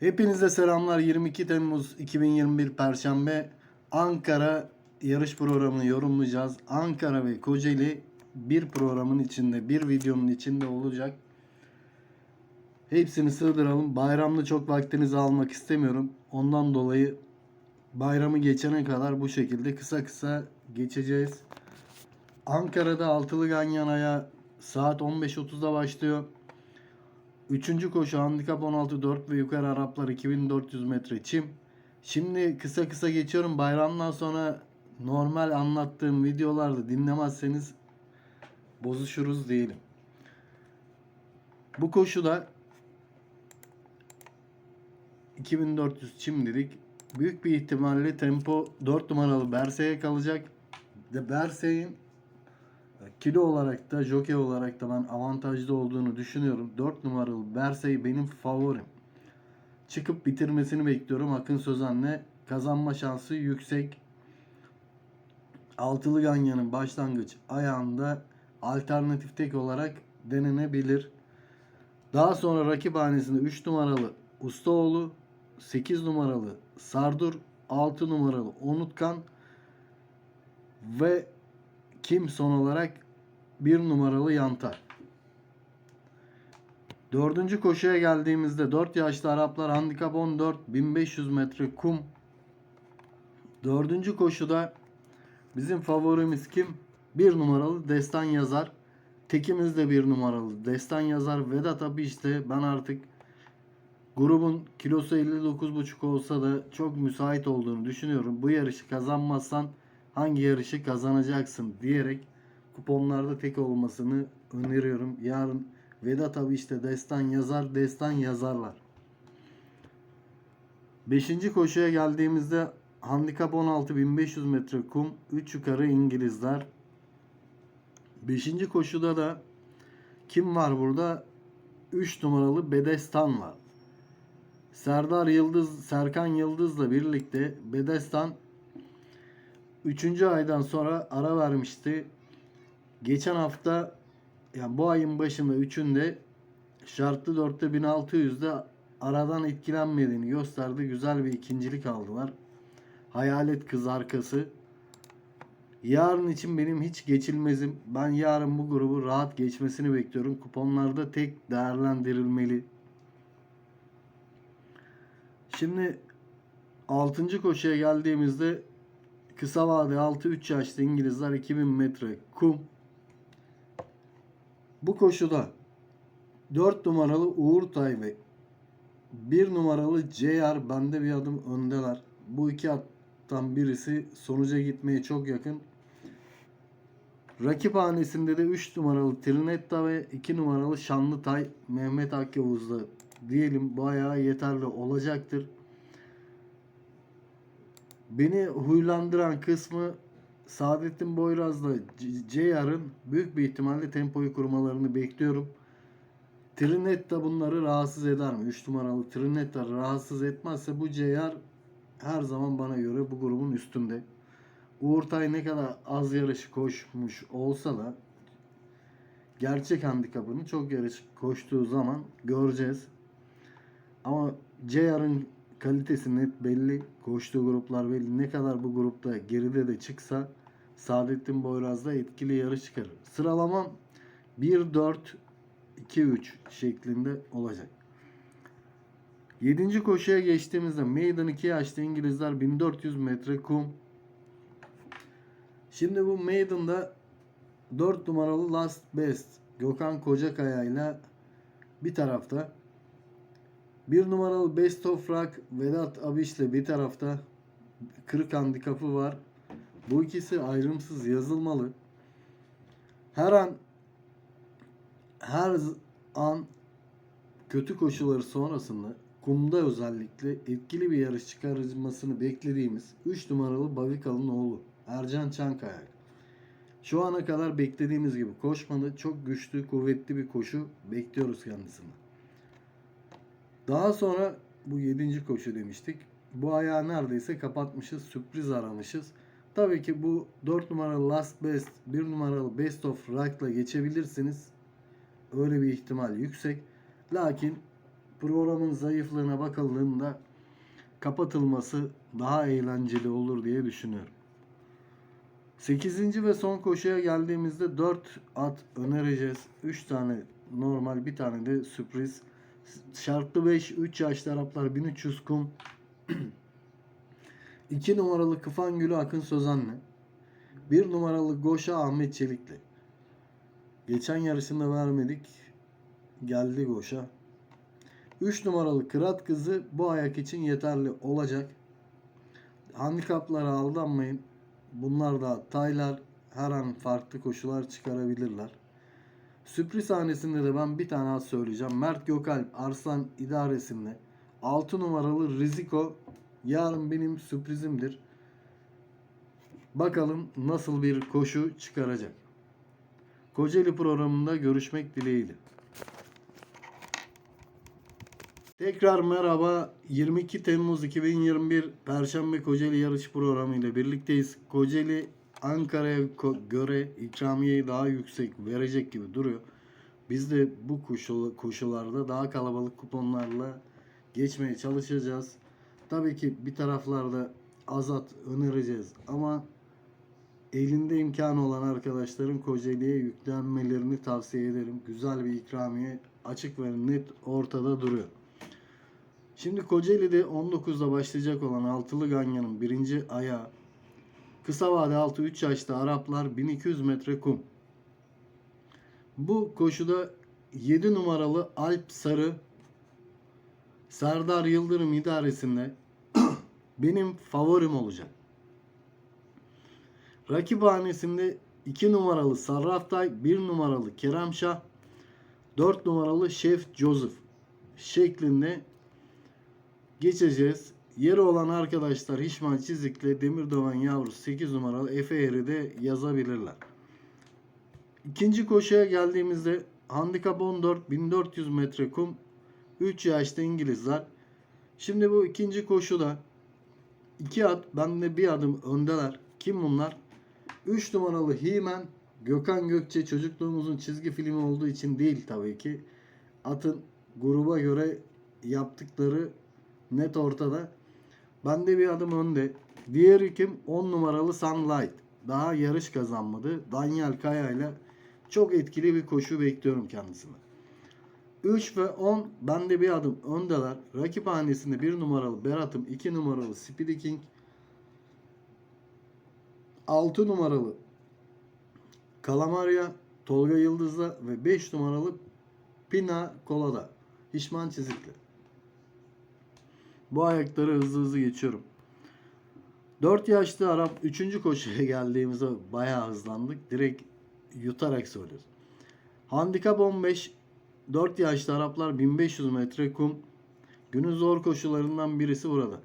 Hepinize selamlar. 22 Temmuz 2021 Perşembe Ankara yarış programını yorumlayacağız. Ankara ve Kocaeli bir programın içinde, bir videonun içinde olacak. Hepsini sığdıralım. Bayramda çok vaktinizi almak istemiyorum. Ondan dolayı bayramı geçene kadar bu şekilde kısa kısa geçeceğiz. Ankara'da Altılı Ganyana'ya saat 15.30'da başlıyor. Üçüncü koşu handikap 16 4 ve yukarı Araplar 2400 metre çim. Şimdi kısa kısa geçiyorum. Bayramdan sonra normal anlattığım videolarda dinlemezseniz bozuşuruz diyelim. Bu koşuda 2400 çim dedik. Büyük bir ihtimalle tempo 4 numaralı Berse'ye kalacak. De Berse'nin kilo olarak da jockey olarak da ben avantajlı olduğunu düşünüyorum. 4 numaralı Bersey benim favorim. Çıkıp bitirmesini bekliyorum. Akın Sözen'le kazanma şansı yüksek. Altılı Ganyan'ın başlangıç ayağında alternatif tek olarak denenebilir. Daha sonra rakip hanesinde 3 numaralı Ustaoğlu, 8 numaralı Sardur, 6 numaralı Onutkan ve kim son olarak bir numaralı Yantar. Dördüncü koşuya geldiğimizde 4 yaşlı Araplar handikap 14 1500 metre kum. Dördüncü koşuda bizim favorimiz kim? Bir numaralı Destan Yazar. Tekimiz de bir numaralı Destan Yazar. Vedat abi işte ben artık grubun kilosu 59,5 olsa da çok müsait olduğunu düşünüyorum. Bu yarışı kazanmazsan hangi yarışı kazanacaksın diyerek kuponlarda tek olmasını öneriyorum. Yarın Vedat abi işte destan yazar, destan yazarlar. Beşinci koşuya geldiğimizde handikap 16 1500 metre kum 3 yukarı İngilizler. Beşinci koşuda da kim var burada? 3 numaralı Bedestan var. Serdar Yıldız, Serkan Yıldız'la birlikte Bedestan 3. aydan sonra ara vermişti. Geçen hafta yani bu ayın başında 3'ünde şartlı 4'te 1600'de aradan etkilenmediğini gösterdi. Güzel bir ikincilik aldılar. Hayalet kız arkası. Yarın için benim hiç geçilmezim. Ben yarın bu grubu rahat geçmesini bekliyorum. Kuponlarda tek değerlendirilmeli. Şimdi 6. koşuya geldiğimizde kısa vade 6-3 yaşlı İngilizler 2000 metre kum. Bu koşuda 4 numaralı Uğur Tay ve 1 numaralı JR bende bir adım öndeler. Bu iki attan birisi sonuca gitmeye çok yakın. Rakip hanesinde de 3 numaralı Trinetta ve 2 numaralı Şanlıtay Mehmet Akyavuz'da diyelim bayağı yeterli olacaktır. Beni huylandıran kısmı Saadettin Boyraz'la Ceyar'ın büyük bir ihtimalle tempoyu kurmalarını bekliyorum. Trinetta bunları rahatsız eder mi? 3 numaralı Trinetta rahatsız etmezse bu Ceyar her zaman bana göre bu grubun üstünde. Uğurtay ne kadar az yarış koşmuş olsa da gerçek handikapını çok yarış koştuğu zaman göreceğiz. Ama Ceyar'ın kalitesi net belli. Koştuğu gruplar belli. Ne kadar bu grupta geride de çıksa Saadettin Boyraz'da etkili yarış çıkarır. Sıralamam 1-4 2-3 şeklinde olacak. 7. koşuya geçtiğimizde Maiden 2 yaşlı İngilizler 1400 metre kum. Şimdi bu Maiden'da 4 numaralı Last Best Gökhan Kocakaya ile bir tarafta bir numaralı Best of Rock Vedat Abiş'le bir tarafta 40 handikapı var. Bu ikisi ayrımsız yazılmalı. Her an her an kötü koşuları sonrasında kumda özellikle etkili bir yarış çıkarılmasını beklediğimiz 3 numaralı Bavikal'ın oğlu Ercan Çankaya. Şu ana kadar beklediğimiz gibi koşmadı. Çok güçlü, kuvvetli bir koşu bekliyoruz kendisinden. Daha sonra bu 7. koşu demiştik. Bu ayağı neredeyse kapatmışız. Sürpriz aramışız. Tabii ki bu 4 numaralı Last Best, 1 numaralı Best of Rock'la geçebilirsiniz. Öyle bir ihtimal yüksek. Lakin programın zayıflığına bakıldığında kapatılması daha eğlenceli olur diye düşünüyorum. 8. ve son koşuya geldiğimizde 4 at önereceğiz. 3 tane normal bir tane de sürpriz. Şartlı 5 3 yaşlı Araplar 1300 kum. 2 numaralı Kıfan Gülü Akın Sözen'le. 1 numaralı Goşa Ahmet Çelik'le. Geçen yarışında vermedik. Geldi Goşa. 3 numaralı Kırat Kızı bu ayak için yeterli olacak. Handikaplara aldanmayın. Bunlar da taylar her an farklı koşular çıkarabilirler. Sürpriz sahnesinde de ben bir tane az söyleyeceğim. Mert Gökalp Arslan idaresinde 6 numaralı Riziko yarın benim sürprizimdir. Bakalım nasıl bir koşu çıkaracak. Kocaeli programında görüşmek dileğiyle. Tekrar merhaba. 22 Temmuz 2021 Perşembe Kocaeli yarış programı ile birlikteyiz. Kocaeli Ankara'ya göre ikramiyeyi daha yüksek verecek gibi duruyor. Biz de bu koşu, koşularda daha kalabalık kuponlarla geçmeye çalışacağız. Tabii ki bir taraflarda azat önereceğiz ama elinde imkanı olan arkadaşların Kocaeli'ye yüklenmelerini tavsiye ederim. Güzel bir ikramiye açık ve net ortada duruyor. Şimdi Kocaeli'de 19'da başlayacak olan altılı ganyanın birinci ayağı kısa vade altı 3 yaşta Araplar 1200 metre kum. Bu koşuda 7 numaralı Alp Sarı Serdar Yıldırım idaresinde benim favorim olacak. Rakip hanesinde 2 numaralı Sarraftay, 1 numaralı Kerem Şah, 4 numaralı Şef Joseph şeklinde geçeceğiz. Yeri olan arkadaşlar Hişman Çizik'le Demirdoğan yavrusu 8 numaralı Efe Eri de yazabilirler. İkinci koşuya geldiğimizde handikap 14 1400 metre kum 3 yaşta İngilizler. Şimdi bu ikinci koşuda iki at bende bir adım öndeler. Kim bunlar? 3 numaralı Himen Gökhan Gökçe çocukluğumuzun çizgi filmi olduğu için değil tabii ki. Atın gruba göre yaptıkları net ortada. Bende bir adım önde. Diğeri kim? 10 numaralı Sunlight. Daha yarış kazanmadı. Daniel Kaya ile çok etkili bir koşu bekliyorum kendisine. 3 ve 10 bende bir adım öndeler. Rakip hanesinde 1 numaralı Berat'ım, 2 numaralı Speedy King, 6 numaralı Kalamarya, Tolga Yıldız'la ve 5 numaralı Pina Colada. Hişman çizikli. Bu ayakları hızlı hızlı geçiyorum. 4 yaşlı Arap 3. koşuya geldiğimizde bayağı hızlandık. Direkt yutarak söylüyoruz. Handikap 15 4 yaşlı Araplar 1500 metre kum. Günün zor koşularından birisi burada.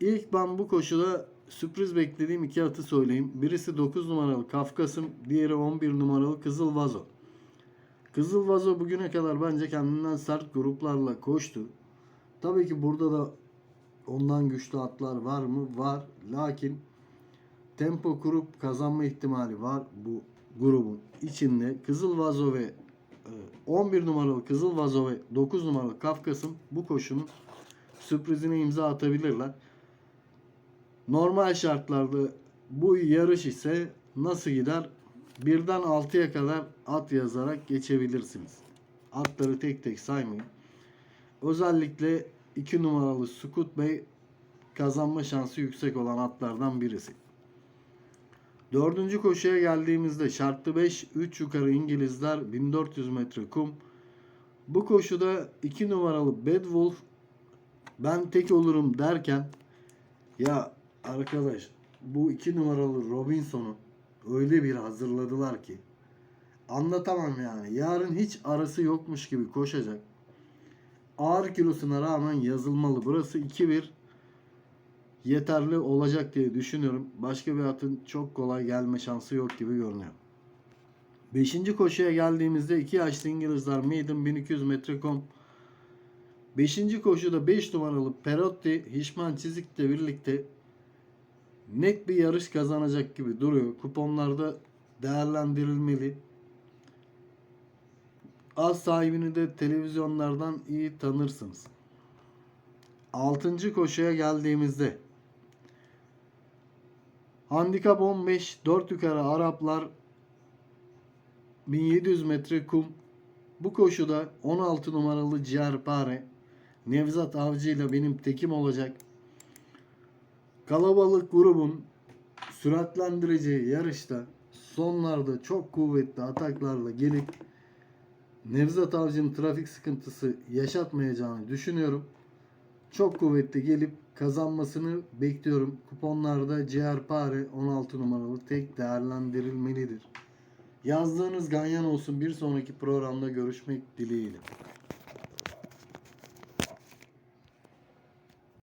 İlk ben bu koşuda sürpriz beklediğim iki atı söyleyeyim. Birisi 9 numaralı Kafkasım, diğeri 11 numaralı Kızıl Vazo. Kızıl Vazo bugüne kadar bence kendinden sert gruplarla koştu. Tabii ki burada da ondan güçlü atlar var mı? Var. Lakin tempo kurup kazanma ihtimali var bu grubun içinde. Kızıl Vazo ve e, 11 numaralı Kızıl Vazo ve 9 numaralı Kafkas'ın bu koşunun sürprizine imza atabilirler. Normal şartlarda bu yarış ise nasıl gider? Birden 6'ya kadar at yazarak geçebilirsiniz. Atları tek tek saymayın. Özellikle 2 numaralı Sukut Bey kazanma şansı yüksek olan atlardan birisi. Dördüncü koşuya geldiğimizde şartlı 5 3 yukarı İngilizler 1400 metre kum. Bu koşuda 2 numaralı Bad Wolf ben tek olurum derken ya arkadaş bu 2 numaralı Robinson'u öyle bir hazırladılar ki anlatamam yani. Yarın hiç arası yokmuş gibi koşacak. Ağır kilosuna rağmen yazılmalı. Burası 2-1 yeterli olacak diye düşünüyorum. Başka bir atın çok kolay gelme şansı yok gibi görünüyor. Beşinci koşuya geldiğimizde 2 yaşlı İngilizler Maiden 1200 metre kom. Beşinci koşuda 5 numaralı Perotti Hişman Çizik'le birlikte net bir yarış kazanacak gibi duruyor. Kuponlarda değerlendirilmeli. Az sahibini de televizyonlardan iyi tanırsınız. Altıncı koşuya geldiğimizde Handikap 15 4 yukarı Araplar 1700 metre kum. Bu koşuda 16 numaralı Ciğerpare Nevzat Avcı ile benim tekim olacak. Kalabalık grubun süratlendireceği yarışta sonlarda çok kuvvetli ataklarla gelip Nevzat Avcı'nın trafik sıkıntısı yaşatmayacağını düşünüyorum. Çok kuvvetli gelip kazanmasını bekliyorum. Kuponlarda Ciğerpare 16 numaralı tek değerlendirilmelidir. Yazdığınız ganyan olsun. Bir sonraki programda görüşmek dileğiyle.